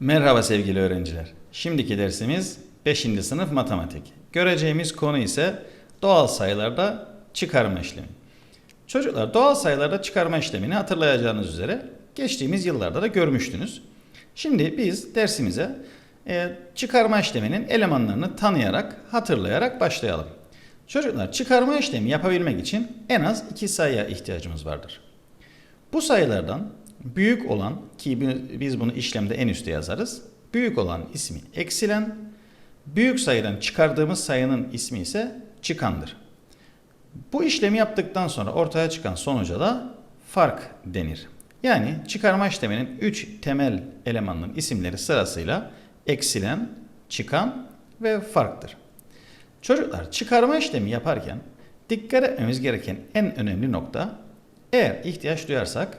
Merhaba sevgili öğrenciler. Şimdiki dersimiz 5. sınıf matematik. Göreceğimiz konu ise doğal sayılarda çıkarma işlemi. Çocuklar doğal sayılarda çıkarma işlemini hatırlayacağınız üzere geçtiğimiz yıllarda da görmüştünüz. Şimdi biz dersimize e, çıkarma işleminin elemanlarını tanıyarak, hatırlayarak başlayalım. Çocuklar çıkarma işlemi yapabilmek için en az iki sayıya ihtiyacımız vardır. Bu sayılardan büyük olan ki bi- biz bunu işlemde en üstte yazarız. Büyük olan ismi eksilen, büyük sayıdan çıkardığımız sayının ismi ise çıkandır. Bu işlemi yaptıktan sonra ortaya çıkan sonuca da fark denir. Yani çıkarma işleminin 3 temel elemanının isimleri sırasıyla eksilen, çıkan ve farktır. Çocuklar çıkarma işlemi yaparken dikkat etmemiz gereken en önemli nokta eğer ihtiyaç duyarsak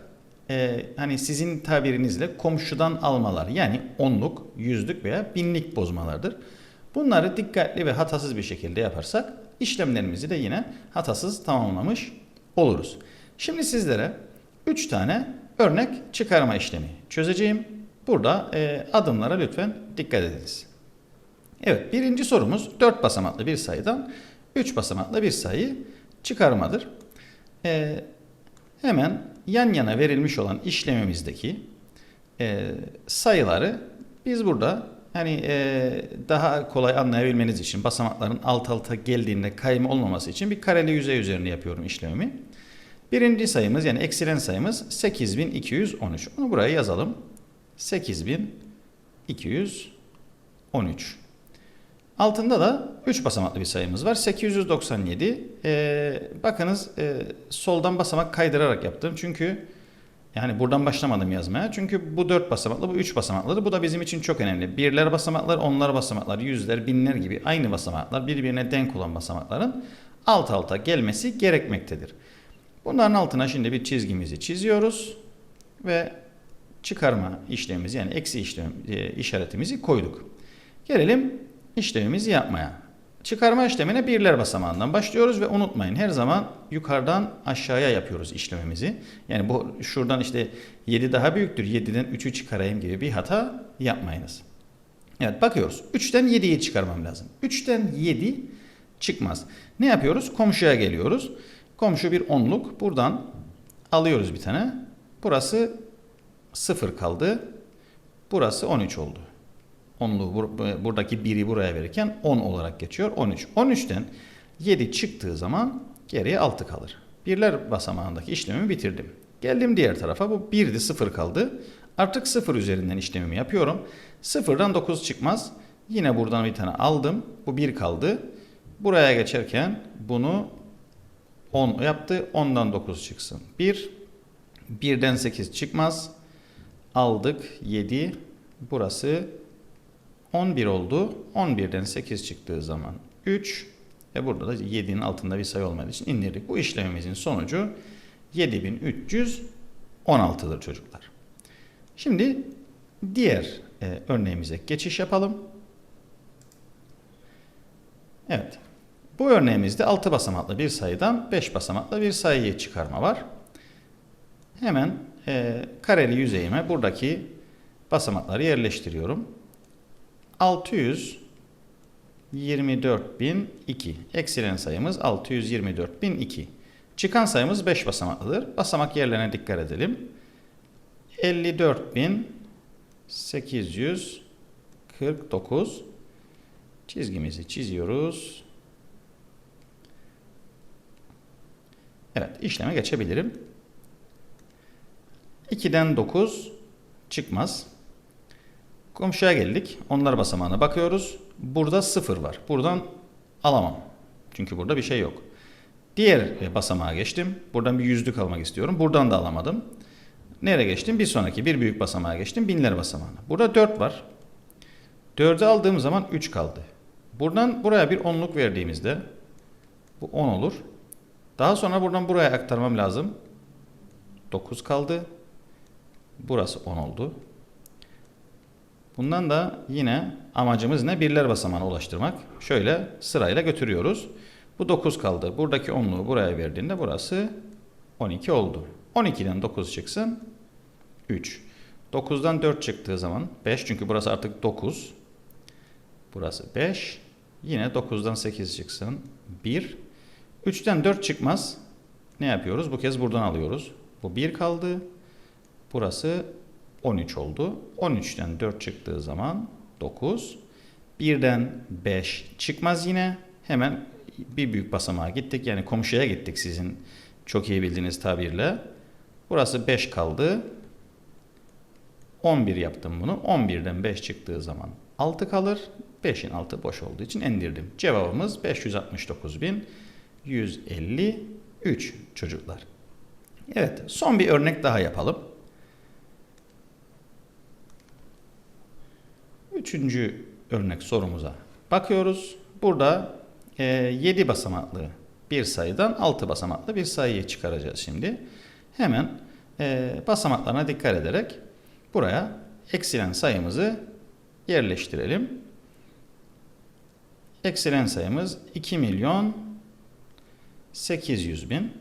e, hani sizin tabirinizle komşudan almalar yani onluk, yüzlük veya binlik bozmalardır. Bunları dikkatli ve hatasız bir şekilde yaparsak işlemlerimizi de yine hatasız tamamlamış oluruz. Şimdi sizlere 3 tane örnek çıkarma işlemi çözeceğim. Burada e, adımlara lütfen dikkat ediniz. Evet birinci sorumuz 4 basamaklı bir sayıdan 3 basamaklı bir sayı çıkarmadır. Ee, hemen yan yana verilmiş olan işlemimizdeki e, sayıları biz burada hani e, daha kolay anlayabilmeniz için basamakların alt alta geldiğinde kayma olmaması için bir kareli yüzey üzerinde yapıyorum işlemimi. Birinci sayımız yani eksilen sayımız 8213. Onu buraya yazalım. 8213. Altında da 3 basamaklı bir sayımız var. 897. Ee, bakınız e, soldan basamak kaydırarak yaptım. Çünkü yani buradan başlamadım yazmaya. Çünkü bu 4 basamaklı, bu 3 basamaklıdır. Bu da bizim için çok önemli. Birler basamaklar, onlar basamaklar, yüzler, binler gibi aynı basamaklar, birbirine denk olan basamakların alt alta gelmesi gerekmektedir. Bunların altına şimdi bir çizgimizi çiziyoruz ve çıkarma işlemimizi yani eksi işlem e, işaretimizi koyduk. Gelelim işlemimizi yapmaya. Çıkarma işlemine birler basamağından başlıyoruz ve unutmayın her zaman yukarıdan aşağıya yapıyoruz işlemimizi. Yani bu şuradan işte 7 daha büyüktür 7'den 3'ü çıkarayım gibi bir hata yapmayınız. Evet bakıyoruz. 3'ten 7'yi çıkarmam lazım. 3'ten 7 çıkmaz. Ne yapıyoruz? Komşuya geliyoruz. Komşu bir onluk. Buradan alıyoruz bir tane. Burası 0 kaldı. Burası 13 oldu. Onluğu bur- buradaki biri buraya verirken 10 olarak geçiyor. 13. 13'ten 7 çıktığı zaman geriye 6 kalır. Birler basamağındaki işlemimi bitirdim. Geldim diğer tarafa. Bu 1'di 0 kaldı. Artık 0 üzerinden işlemimi yapıyorum. 0'dan 9 çıkmaz. Yine buradan bir tane aldım. Bu 1 kaldı. Buraya geçerken bunu 10 yaptı. 10'dan 9 çıksın. 1. 1'den 8 çıkmaz. Aldık 7. Burası 11 oldu. 11'den 8 çıktığı zaman 3. Ve burada da 7'nin altında bir sayı olmadığı için indirdik. Bu işlemimizin sonucu 7316'dır çocuklar. Şimdi diğer e, örneğimize geçiş yapalım. Evet. Bu örneğimizde 6 basamaklı bir sayıdan 5 basamaklı bir sayıyı çıkarma var. Hemen e, kareli yüzeyime buradaki basamakları yerleştiriyorum. 624.002 eksilen sayımız 624.002 çıkan sayımız 5 basamaklıdır. Basamak yerlerine dikkat edelim. 54.849 çizgimizi çiziyoruz. Evet işleme geçebilirim. 2'den 9 çıkmaz. Komşuya geldik. Onlar basamağına bakıyoruz. Burada 0 var. Buradan alamam. Çünkü burada bir şey yok. Diğer basamağa geçtim. Buradan bir yüzlük almak istiyorum. Buradan da alamadım. Nereye geçtim? Bir sonraki bir büyük basamağa geçtim. Binler basamağına. Burada 4 var. 4'ü aldığım zaman 3 kaldı. Buradan buraya bir onluk verdiğimizde bu 10 olur. Daha sonra buradan buraya aktarmam lazım. 9 kaldı. Burası 10 oldu. Bundan da yine amacımız ne? Birler basamağına ulaştırmak. Şöyle sırayla götürüyoruz. Bu 9 kaldı. Buradaki 10'luğu buraya verdiğinde burası 12 oldu. 12'den 9 çıksın 3. 9'dan 4 çıktığı zaman 5 çünkü burası artık 9. Burası 5. Yine 9'dan 8 çıksın. 1. 3'ten 4 çıkmaz. Ne yapıyoruz? Bu kez buradan alıyoruz. Bu 1 kaldı. Burası 13 oldu. 13'ten 4 çıktığı zaman 9. 1'den 5 çıkmaz yine. Hemen bir büyük basamağa gittik. Yani komşuya gittik sizin çok iyi bildiğiniz tabirle. Burası 5 kaldı. 11 yaptım bunu. 11'den 5 çıktığı zaman 6 kalır. 5'in altı boş olduğu için indirdim. Cevabımız 569.153 çocuklar. Evet son bir örnek daha yapalım. Üçüncü örnek sorumuza bakıyoruz. Burada e, 7 basamaklı bir sayıdan 6 basamaklı bir sayıyı çıkaracağız şimdi. Hemen e, basamaklarına dikkat ederek buraya eksilen sayımızı yerleştirelim. Eksilen sayımız 2 milyon 800 bin.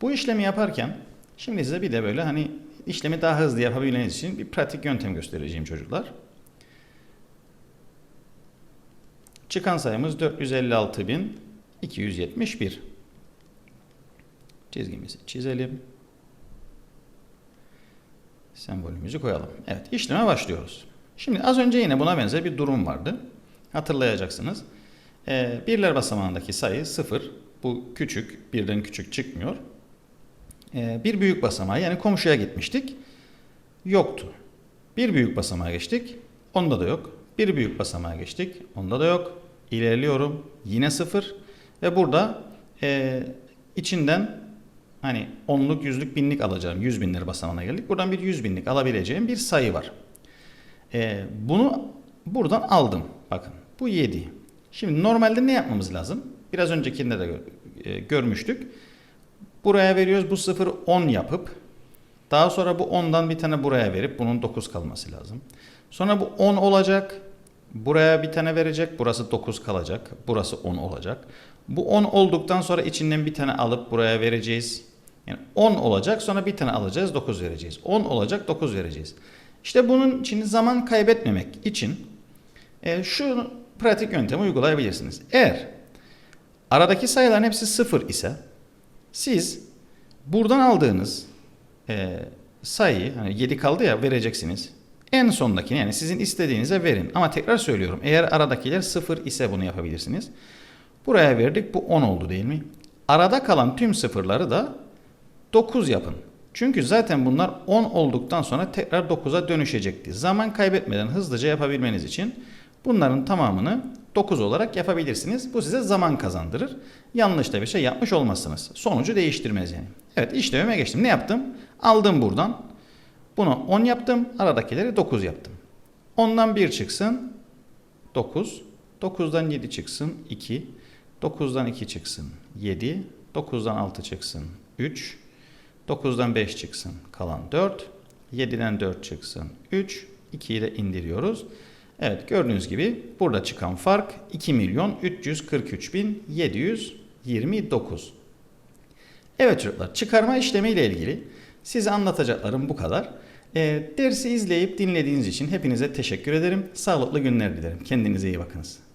Bu işlemi yaparken şimdi size bir de böyle hani işlemi daha hızlı yapabilmeniz için bir pratik yöntem göstereceğim çocuklar. Çıkan sayımız 456.271. Çizgimizi çizelim. Sembolümüzü koyalım. Evet işleme başlıyoruz. Şimdi az önce yine buna benzer bir durum vardı. Hatırlayacaksınız. Ee, birler basamağındaki sayı 0. Bu küçük, birden küçük çıkmıyor. Ee, bir büyük basamağa yani komşuya gitmiştik. Yoktu. Bir büyük basamağa geçtik. Onda da yok. Bir büyük basamağa geçtik. Onda da yok. İlerliyorum. Yine 0. Ve burada e, içinden hani onluk, yüzlük, binlik alacağım. Yüz binler basamağına geldik. Buradan bir yüz binlik alabileceğim bir sayı var. Ee, bunu buradan aldım. Bakın bu 7. Şimdi normalde ne yapmamız lazım? Biraz öncekinde de e, görmüştük. Buraya veriyoruz bu 0 10 yapıp daha sonra bu 10'dan bir tane buraya verip bunun 9 kalması lazım. Sonra bu 10 olacak. Buraya bir tane verecek. Burası 9 kalacak. Burası 10 olacak. Bu 10 olduktan sonra içinden bir tane alıp buraya vereceğiz. Yani 10 olacak sonra bir tane alacağız 9 vereceğiz. 10 olacak 9 vereceğiz. İşte bunun için zaman kaybetmemek için e, şu pratik yöntemi uygulayabilirsiniz. Eğer aradaki sayıların hepsi 0 ise siz buradan aldığınız e, sayıyı hani 7 kaldı ya vereceksiniz. En sondakini yani sizin istediğinize verin. Ama tekrar söylüyorum eğer aradakiler 0 ise bunu yapabilirsiniz. Buraya verdik bu 10 oldu değil mi? Arada kalan tüm sıfırları da 9 yapın. Çünkü zaten bunlar 10 olduktan sonra tekrar 9'a dönüşecekti. Zaman kaybetmeden hızlıca yapabilmeniz için bunların tamamını 9 olarak yapabilirsiniz. Bu size zaman kazandırır. Yanlış da bir şey yapmış olmazsınız. Sonucu değiştirmez yani. Evet işlemime geçtim. Ne yaptım? Aldım buradan. Bunu 10 yaptım. Aradakileri 9 yaptım. 10'dan 1 çıksın 9. 9'dan 7 çıksın 2. 9'dan 2 çıksın 7. 9'dan 6 çıksın 3. 9'dan 5 çıksın kalan 4. 7'den 4 çıksın 3. 2'yi de indiriyoruz. Evet gördüğünüz gibi burada çıkan fark 2 milyon 343 bin 729. Evet çocuklar çıkarma işlemi ile ilgili size anlatacaklarım bu kadar. E, dersi izleyip dinlediğiniz için hepinize teşekkür ederim. Sağlıklı günler dilerim. Kendinize iyi bakınız.